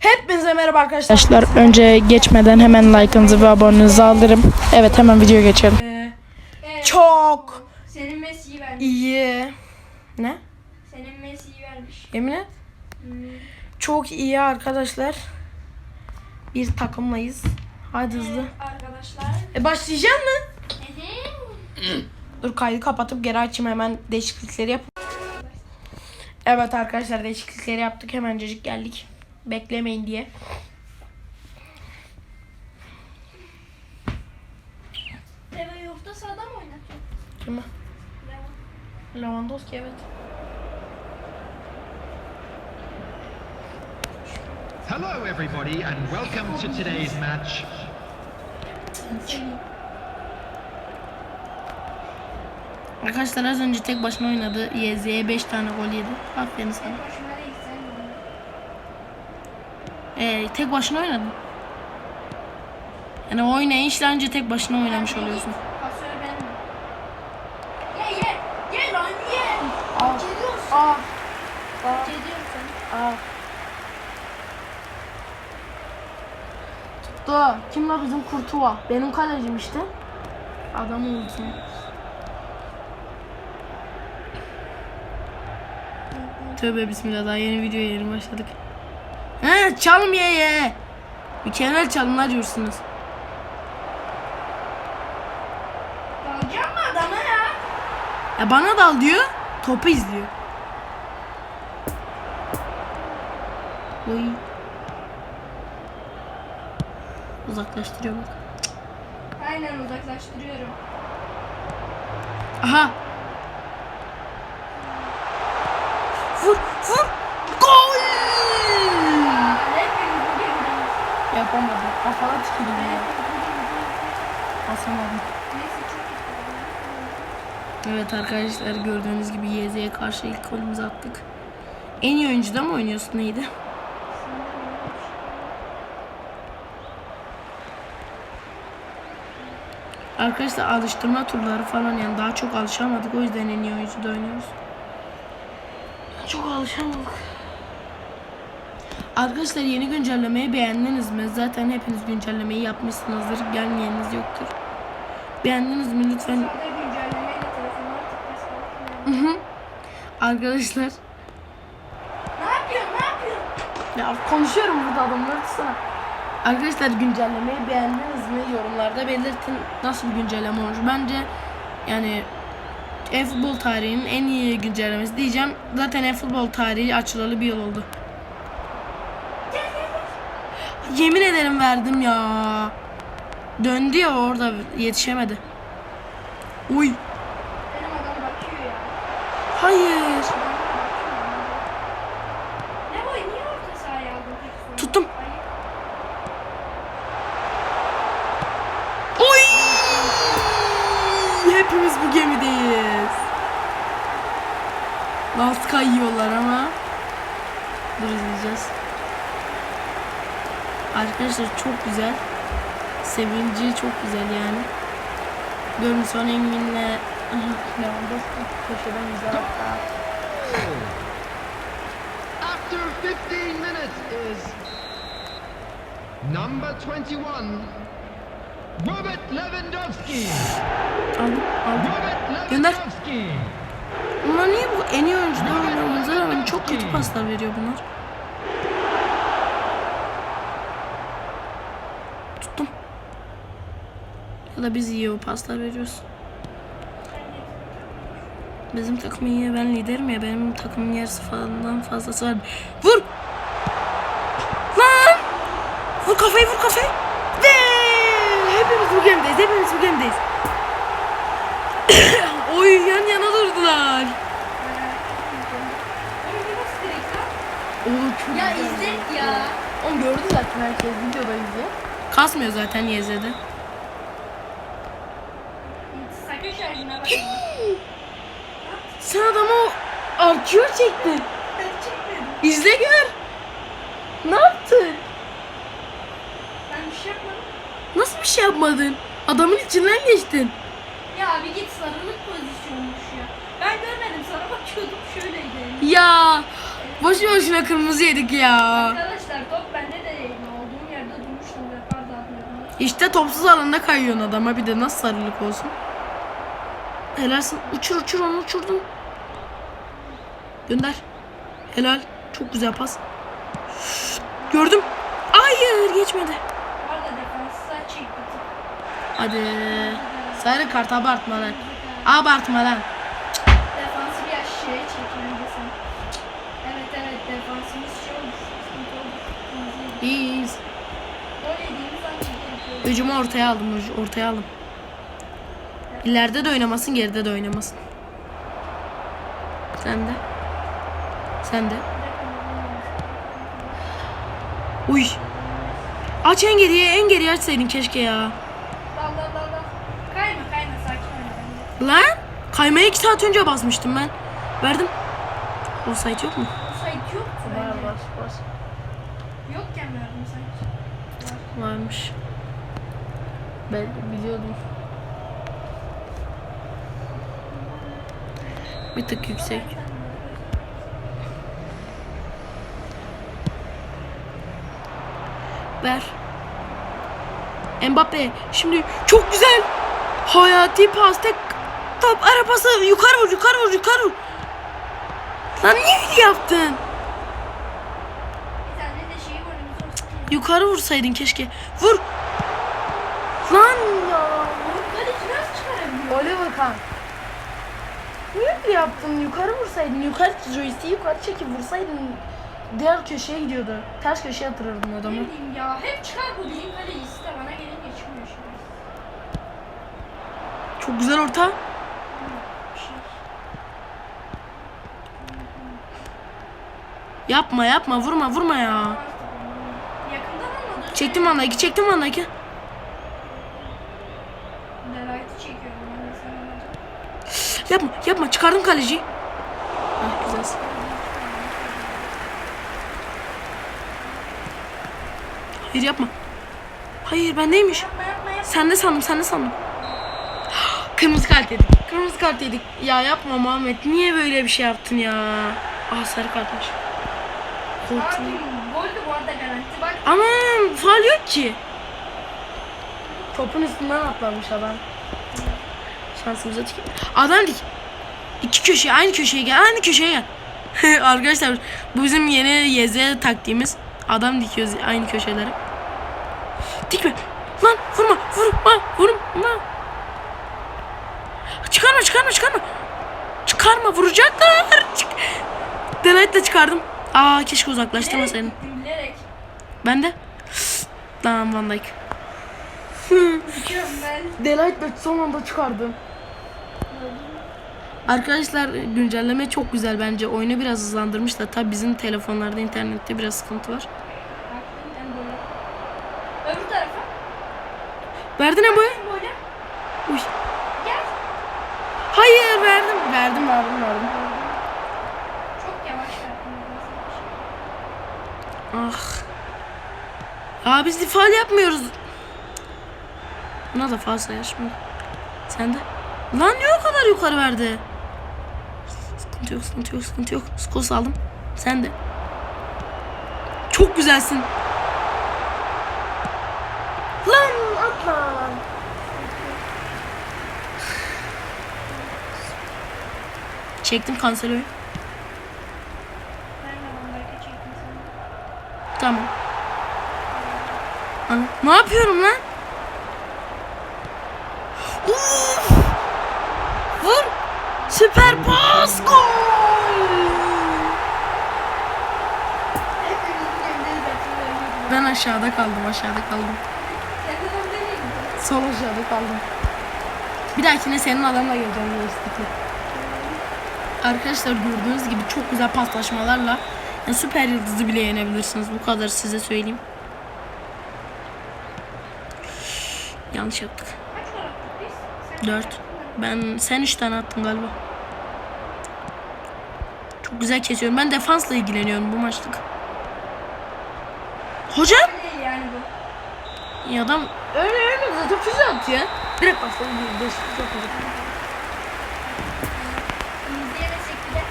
Hepinize merhaba arkadaşlar. Arkadaşlar önce geçmeden hemen like'ınızı ve abonenizi alırım. Evet hemen videoya geçelim. Ee, Evet. çok Senin Messi'yi vermiş. iyi. Ne? Senin Messi'yi vermiş. Yemin et. Hmm. Çok iyi arkadaşlar. Bir takımlayız. Hadi hızlı. Arkadaşlar. E başlayacak mı? Dur kaydı kapatıp geri açayım hemen değişiklikleri yap. Evet arkadaşlar değişiklikleri yaptık. Hemencecik geldik. Beklemeyin diye. Leva'yı orta sahada mı oynatıyor? Kimi? Leva. Lewandowski evet. Hello, everybody, and welcome to today's match. Arkadaşlar az önce tek başına oynadı. YZ'ye 5 tane gol yedi. Aferin sana. Tek başına değil sen de Oyna. tek başına oynadın. Yani oynayışla önce tek başına oynamış oluyorsun. Aa. Aa. Aa. Tuttu. Kim la bizim Kurtuva? Benim kalecim işte. Adam olsun. Tövbe bismillah daha yeni videoya yeni başladık. He çalım ye ye. Mükemmel çalımlar diyorsunuz. Dalacak mı adama ya? Ya bana dal diyor. Topu izliyor. Oy. Uzaklaştırıyor bak. Aynen uzaklaştırıyorum. Aha. Vur vur. Gol. Hepimiz bu gemideyiz. Yapamadım. Kafana tükürdüm ya. Basamadım. Evet arkadaşlar gördüğünüz gibi YZ'ye karşı ilk golümüzü attık. En iyi oyuncuda mı oynuyorsun neydi? Arkadaşlar alıştırma turları falan yani daha çok alışamadık o yüzden en iyi oyuncuda oynuyoruz. Çok alışamadık. Arkadaşlar yeni güncellemeyi beğendiniz mi? Zaten hepiniz güncellemeyi yapmışsınızdır. Gelmeyeniniz yoktur. Beğendiniz mi lütfen? Arkadaşlar Ne yapıyorsun? Ne yapıyorsun? Ya konuşuyorum burada adamlar tutsana. Arkadaşlar güncellemeyi beğendiniz mi? Yorumlarda belirtin nasıl bir güncelleme olmuş. Bence yani e-futbol tarihinin en iyi güncellemesi diyeceğim. Zaten e-futbol tarihi açılalı bir yıl oldu. Yemin ederim verdim ya. Döndü ya orada yetişemedi. Uy. Hayır. Tuttum. Oy! Hepimiz bu gemideyiz. Nasıl kayıyorlar ama. Dur izleyeceğiz. Arkadaşlar çok güzel. Sevinci çok güzel yani. Görün son Engin'le Lewandowski köşeden güzel hatta. After 15 minutes is number 21, Robert Lewandowski. Aldım aldım. Gönder. Lewandowski. Bunlar niye bu en iyi oyuncular oynamamıza rağmen çok kötü paslar veriyor bunlar. Tuttum. Ya da biz iyi o paslar veriyoruz. Bizim takım iyi. Ben liderim ya. Benim takımın yarısı falan fazlası var. Vur! Lan! Vur kafayı vur kafayı. Ve hepimiz bu gemideyiz. Hepimiz bu gemideyiz. Oy yan yana durdular. Oğlum? Oğlum çok Ya güzel. izlet ya. Onu gördü zaten herkes videoda izliyor. Kasmıyor zaten YZ'de. Sen adamı arkıyor çektin. Ben çekmedim. İzle gör. Ne yaptın? Ben bir şey yapmadım. Nasıl bir şey yapmadın? Adamın içinden geçtin. Ya bir git sarılık pozisyonmuş ya. Ben görmedim sana bakıyordum şöyleydi. Ya boşu boşuna kırmızı yedik ya. Arkadaşlar top bende İşte topsuz alanda kayıyorsun adama bir de nasıl sarılık olsun. Helalsin. Uçur uçur onu uçurdun. Gönder. Helal. Çok güzel pas. Gördüm. Hayır geçmedi. Hadi. Sarı kart abartma lan. Abartma lan. Defansı bir aşağıya. Evet evet defansımız. İyiyiz. Hücumu ortaya aldım. Ortaya aldım. İleride de oynamasın, geride de oynamasın. Sen de. Sen de. Uy. Aç en geriye, en geriye açsaydın keşke ya. Dal dal dal dal. Kayma kayma sakin ol. Lan kaymaya iki saat önce basmıştım ben. Verdim. O site yok mu? Bu sayı yoktu bence. var. Yokken verdim sanki. Varmış. Ben biliyordum. Bir tık yüksek. Ver. Mbappe şimdi çok güzel. Hayati pas tek top arabası yukarı vur yukarı vur yukarı vur. Lan niye öyle yaptın? Bir tane de şeyi var. önümüze olsun. Yukarı vursaydın keşke. Vur. Lan ya. Kaleci nasıl çıkarabiliyor? Oliver Kahn. Öyle yaptın? Yukarı vursaydın. Yukarı joystick'i yukarı çekip vursaydın. Diğer köşeye gidiyordu. Ters köşeye yatırırdın Ne adamı. bileyim ya. Hep çıkar bu bizim kalecisi de bana gelince çıkmıyor şimdi. Çok güzel orta. Yapma yapma vurma vurma ya. Yakından anladı. Çektim Van Dijk'i çektim Van Dijk'i. Delight'ı çekiyorum ben de sen alacağım. Yapma yapma çıkardım kaleciyi. Ah güzelsin. Hayır yapma. Hayır yapma yapma. Sen de sandım, sen de sandım. Kırmızı kart yedik. Kırmızı kart yedik. Ya yapma Muhammed. Niye böyle bir şey yaptın ya? Ah sarı kartmış. Korktum. Abi goldü bu arada garanti bak. Aman faal yok ki. Topun üstünden atlamış adam. Şansımıza tükür. Adam dik. İki köşeye aynı köşeye gel. Aynı köşeye gel. Arkadaşlar bu bizim yeni YZ taktiğimiz. Adam dikiyoruz aynı köşelere. Dikme. Lan vurma vurma vurma. Çıkarma çıkarma çıkarma. Çıkarma vuracaklar. Çık. Delight'la çıkardım. Aa keşke uzaklaştırmasaydım. Bilerek. Ben de. Tamam Van Dijk. Delight'la son anda çıkardım. Arkadaşlar güncelleme çok güzel bence. Oyunu biraz hızlandırmış da tabi bizim telefonlarda internette biraz sıkıntı var. Öbür tarafa. Verdin boyu? Böyle. Uy. Gel. Hayır verdim. Verdim verdim verdim. Çok yavaş verdim. Ah. Aa biz faal yapmıyoruz. Buna da faal sayar şimdi. Sen de. Lan niye o kadar yukarı verdi? Sıkıntı yok, sıkıntı yok, sıkıntı yok. Skos aldım. Sen de. Çok güzelsin. Lan atla. Çektim kanseroyu. Tamam. Ne yapıyorum lan? Uf! Vur! Süper pas! Gol! Hepimizin önünde bekliyorum. Ben aşağıda kaldım, aşağıda kaldım. Sol aşağıda kaldım. Bir dahakine senin adamla geleceğim realistikle. Arkadaşlar gördüğünüz gibi çok güzel paslaşmalarla yani süper yıldızı bile yenebilirsiniz. Bu kadar size söyleyeyim. Yanlış yaptık. Kaç gol attık biz? Sen 4. Ben sen 3 tane attın galiba. Çok güzel kesiyorum. Ben defansla ilgileniyorum bu maçlık. Hocam? Değil yani bu. Adam öyle öyle zaten füze atıyor. Direkt basın. Beş çok güzel. İzleyemesek bile.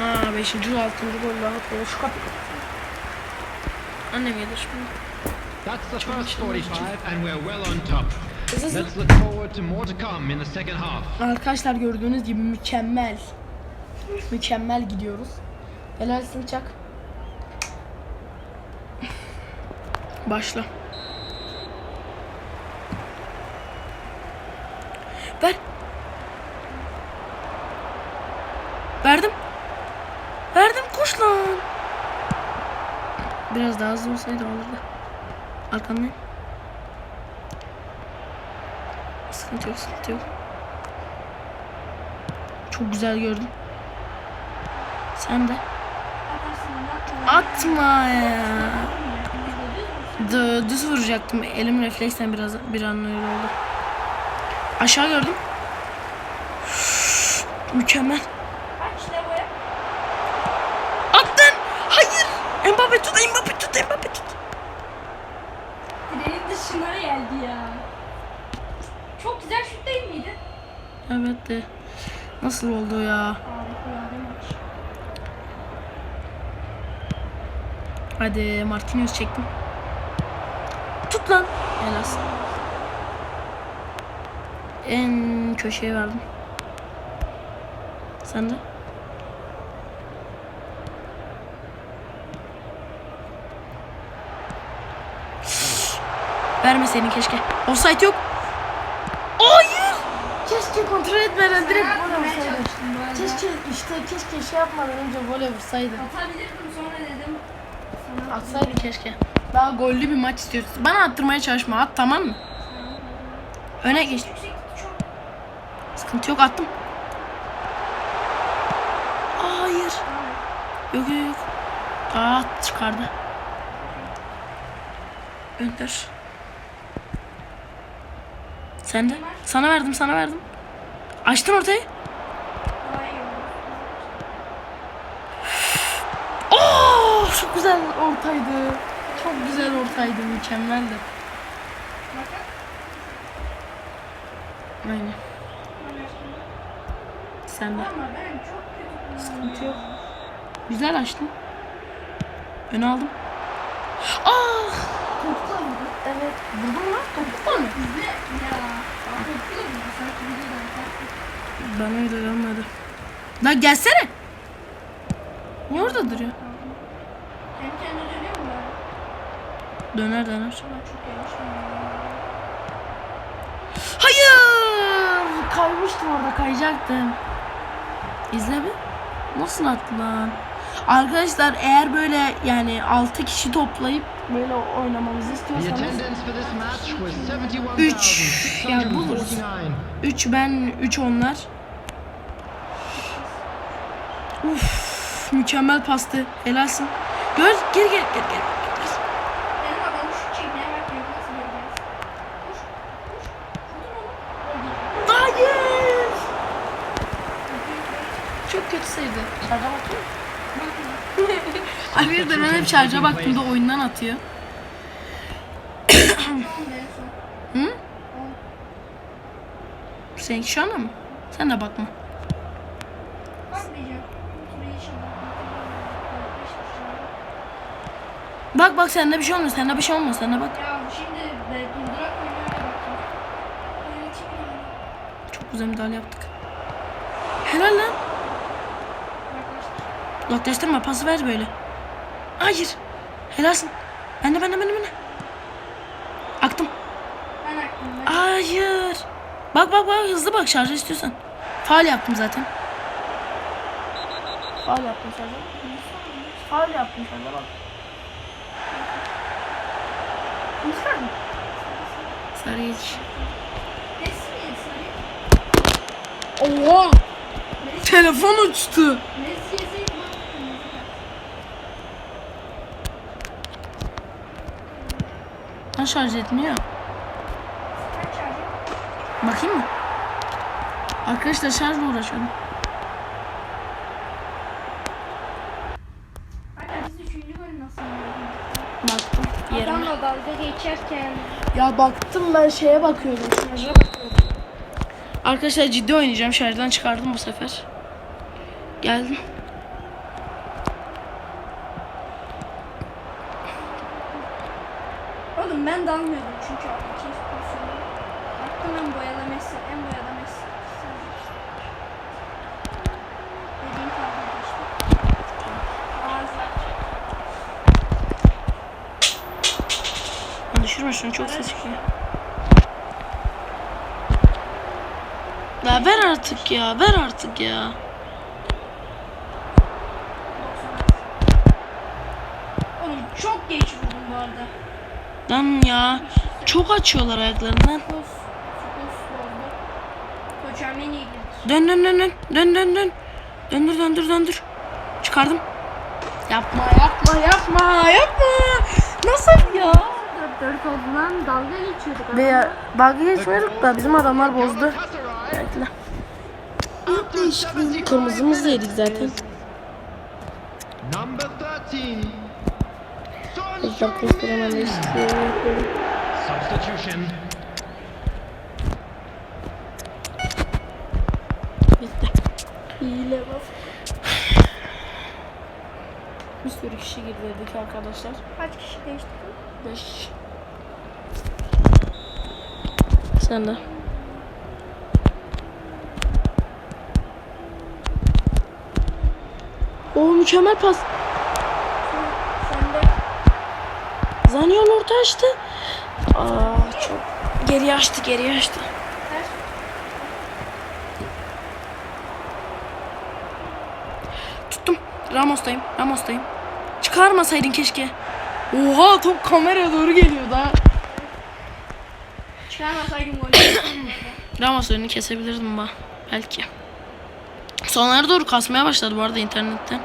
Ha 5. 6. gol rahat ol. Şu kapı. Annem gelir şimdi. That's the first 45 and we're well on top. Let's look forward to more to come in the second half. Arkadaşlar gördüğünüz gibi mükemmel. Mükemmel gidiyoruz. Helalsin Çak. Başla. Ver. Verdim. Verdim koş lan. Biraz daha hızlı olsaydı olurdu. Arkandayım. Sıkıntı yok, sıkıntı yok. Çok güzel gördüm. Sen de. Atma ya. Düz vuracaktım. Elim refleksten biraz bir an öyle oldu. Aşağı gördüm. Mükemmel. Attın. Hayır. Mbappe tut, Mbappe tut, Mbappe tut. Direğin dışına geldi ya. Çok güzel şut değil miydi? Evet de. Nasıl oldu ya? Hadi Martinez çektim. Tut lan. Helas. En köşeye verdim. Sen de. Vermeseydin keşke. Offside yok. Hayır. Keşke kontrol etmeden direkt gol arada. Keşke işte keşke şey yapmadan önce gole vursaydı. Atabilirdim sonra dedim. Atsaydı keşke. Daha gollü bir maç istiyoruz. Bana attırmaya çalışma. At tamam mı? Öne geç. Çok. Sıkıntı yok attım. Hayır. Yok yok yok. Aa çıkardı. Önder. Sen de. Sana verdim sana verdim. Açtın ortayı. Oo, çok güzel ortaydı. Çok güzel ortaydı. Mükemmeldi. Aynen. Sen de. Ben Sıkıntı yok. Güzel açtın. Ön aldım. Ah! Topla mı? Evet. Vurdun lan. Topukla mı? Ya. Ben öyle görmedim. Lan gelsene. Niye orada duruyor? Kendi kendine dönüyor mu böyle? Döner döner. Hayır! Kaymıştım orada kayacaktım. İzle bir. Nasıl attı lan? Arkadaşlar eğer böyle yani 6 kişi toplayıp böyle oynamamızı istiyorsanız attendance for this match was Üç. Ya buluruz. 71,649. 3 ben 3 onlar. Uf, mükemmel pastı. Helalsin. Gör geri gel gel gel. Benim adamı şu çekmeye bak ya nasıl göreceğiz. Koş. Koş. Vurdun onu. Gol değil. Hayır. Çok kötü saydı. Şarja bakıyor Arkadaşlar ben hep şarja baktığımda oyundan atıyor. Hı? Seninki şu anda mı? Sen de bakma. Bak bak sende bir şey olmuyor. Sende bir şey olmaz. Sende bak. Ya şimdi durdurak. Çok güzel müdahale yaptık. Helal lan. Yaklaştık. Uzaklaştırma pası ver böyle. Hayır. Helalsin. Bende bende bende bende. Aktım. Ben aklım ben. Hayır. Bak bak bak hızlı bak şarjı istiyorsan. Faal yaptım zaten. Faal yaptım şarjı. Faal yaptım şarjı bak. Sarı geç. Sarı. Oha! Telefon uçtu. Messi yeseydi bak. Lan şarj etmiyor. Bakayım mı? Arkadaşlar şarjla uğraşıyorum. Baktım yerime. Adamla dalga geçerken Ya baktım ben şeye bakıyordum. Şarja bakıyordum. Arkadaşlar ciddi oynayacağım. Şarjdan çıkardım bu sefer. Geldim. Oğlum ben dalmıyordum çünkü ikinci pozisyonda. Baktım en boyada Messi, en boyada Messi. Sen Dediğin kadar işte. Ağızlar. Düşürme şunu çok ses çıkıyor. Ya ver artık ya ver artık ya. Oğlum çok geç vurdum bu arada. Lan ya çok açıyorlar girdi. Dön dön dön dön dön dön dön. Döndür döndür döndür. Çıkardım. Yapma yapma yapma yapma. Nasıl ya? 4-4 olduğundan dalga geçiyorduk. Veya dalga geçmiyorduk da bizim adamlar bozdu. Bekle. After 70 Kırmızımızı yedik zaten. Number 13. Hızdan koşturamam istiyorum. Substitution. Bitti. Hile bas. Bir sürü kişi girdi dedik arkadaşlar. Kaç kişi değişti? 5 Sen de. O mükemmel pas. Zaniol orta açtı. Aa çok geri açtı geri açtı. Tuttum. Ramos'tayım. Ramos'tayım. Çıkarmasaydın keşke. Oha top kameraya doğru geliyor da. Çıkarmasaydım golü. Ramos önünü kesebilirdim bak. Belki. Sonlara doğru kasmaya başladı bu arada internetten.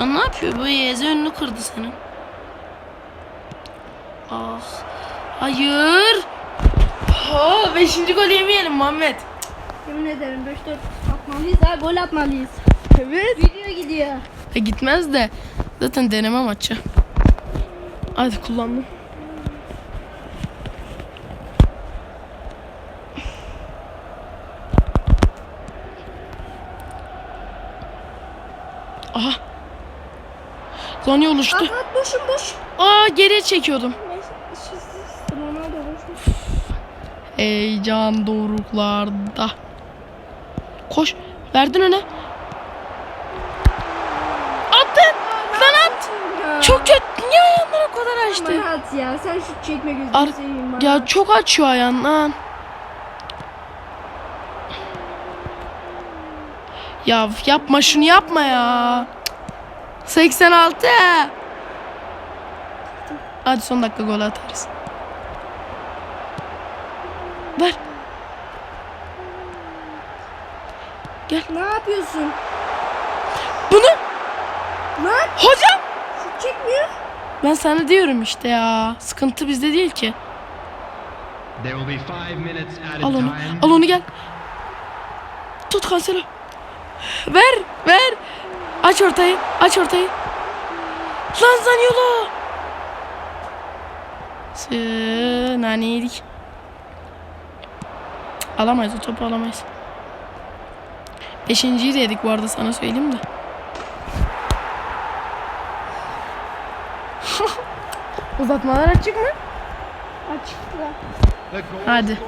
Lan ne yapıyor bu Yeze önünü kırdı senin. Ah. Hayır. Ha, beşinci gol yemeyelim Muhammed. Yemin ederim 5-4 atmalıyız ha gol atmalıyız. Evet. Video gidiyor. E, gitmez de. Zaten deneme maçı. Hadi kullandım. Aha. Zanya oluştu. At boşum boş. Aa geriye çekiyordum. Ronaldo boş. Heyecan doruklarda. Koş. Verdin öne. Attın. Lan at. Çok kötü. Niye ayağından o kadar açtı? Bana at ya sen şut çekme gözünü Ar- seveyim bana. ya çok açıyor ayağından. Ya yapma şunu yapma ya. 86. Hadi son dakika gol atarız. Ver. Ne yapıyorsun? Bunu. Lan Hocam. şut çekmiyor. Ben sana diyorum işte ya. Sıkıntı bizde değil ki. There will be five minutes added Al onu. time. Al onu gel. Tut Cancelo. Ver. Ver. Aç ortayı. Aç ortayı. Lan Zaniolo. Nane yedik. Alamayız o topu alamayız. Beşinciyi de yedik bu arada sana söyleyeyim de. Uzatmalar açık mı? Açık da. The goal Hadi.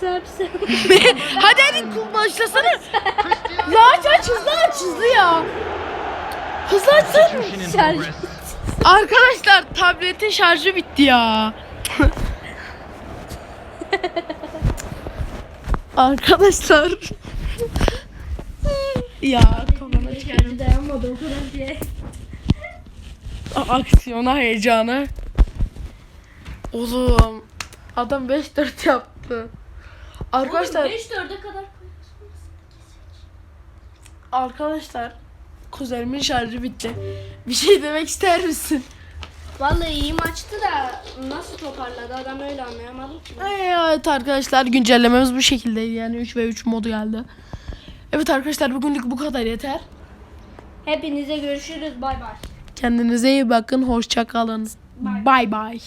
Serp serp. hadi hadi kul başlasana. Ya aç aç hızlı aç hızlı ya. Hızlı Şarj. progress. Arkadaşlar tabletin şarjı bitti ya. Arkadaşlar. ya kafana Kendi dayanmadı o kadar diye. Aksiyona heyecana. Oğlum adam 5-4 yaptı. Arkadaşlar 5-4'e kadar. arkadaşlar kuzenimin şarjı bitti. Bir şey demek ister misin? Vallahi iyi maçtı da nasıl toparladı adam öyle anlayamadım ki. Evet arkadaşlar güncellememiz bu şekilde yani 3 ve 3 modu geldi. Evet arkadaşlar bugünlük bu kadar yeter. Hepinize görüşürüz bay bay. Kendinize iyi bakın. Hoşça kalın. Bye bye.